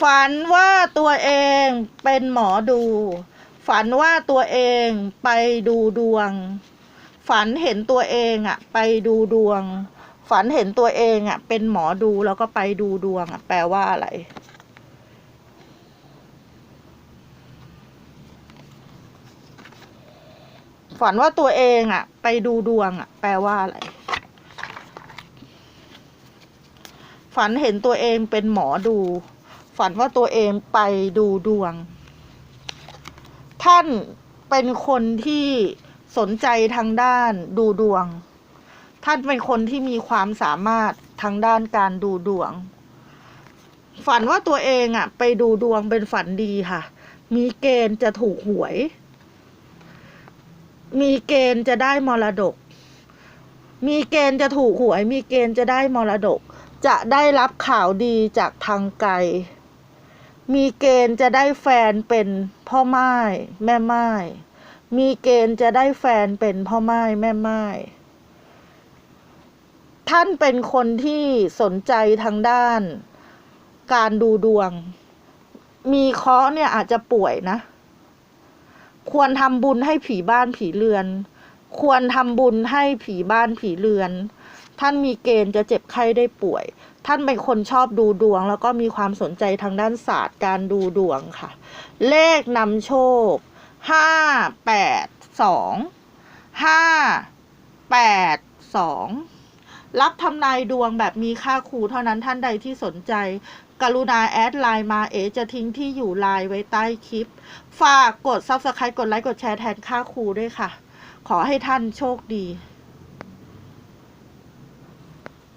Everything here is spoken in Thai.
ฝันว่าตัวเองเป็นหมอดู ฝันว่าตัวเองไปดูดวง ฝันเห็นตัวเองอะไปดูดวง ฝันเห็นตัวเองอะเป็นหมอดูแล้วก็ไปดูดวงอะแปลว่าอะไรฝันว่าตัวเองอะไปดูดวงอะแปลว่าอะไร ฝันเห็นตัวเองเป็นหมอดู ฝันว่าตัวเองไปดูดวง ท่านเป็นคนที่สนใจทางด้านดูดวง ท่านเป็นคนที่มีความสามารถทางด้านการดูดวง ฝันว่าตัวเองอะไปดูดวงเป็นฝันดีค่ะ มีเกณฑ์จะถูกหวย มีเกณฑ์จะได้มรดก มีเกณฑ์จะถูกหวย มีเกณฑ์จะได้มรดก จะได้รับข่าวดีจากทางไกล มีเกณฑ์จะได้แฟนเป็นพ่อไม้แม่ไม้มีเกณฑ์จะได้แฟนเป็นพ่อไม้แม่ไม้ท่านเป็นคนที่สนใจทางด้าน การดูดวง มีเคาะเนี่ยอาจจะป่วยนะ ควรทำบุญให้ผีบ้านผีเรือน ควรทำบุญให้ผีบ้านผีเรือน ท่านมีเกณฑ์จะเจ็บไข้ได้ป่วย ท่านเป็นคนชอบดูดวง แล้วก็มีความสนใจทางด้านศาสตร์การดูดวงค่ะ เลขนำโชค ห้าแปดสองห้าแปดสองรับทำนายดวงแบบมีค่าครูเท่านั้นท่านใดที่สนใจ กรุณาแอดไลน์มาเอจะทิ้งที่อยู่ไลน์ไว้ใต้คลิป ฝากกด Subscribe กดไลค์กดแชร์แทนค่าครูด้วยค่ะ ขอให้ท่านโชคดี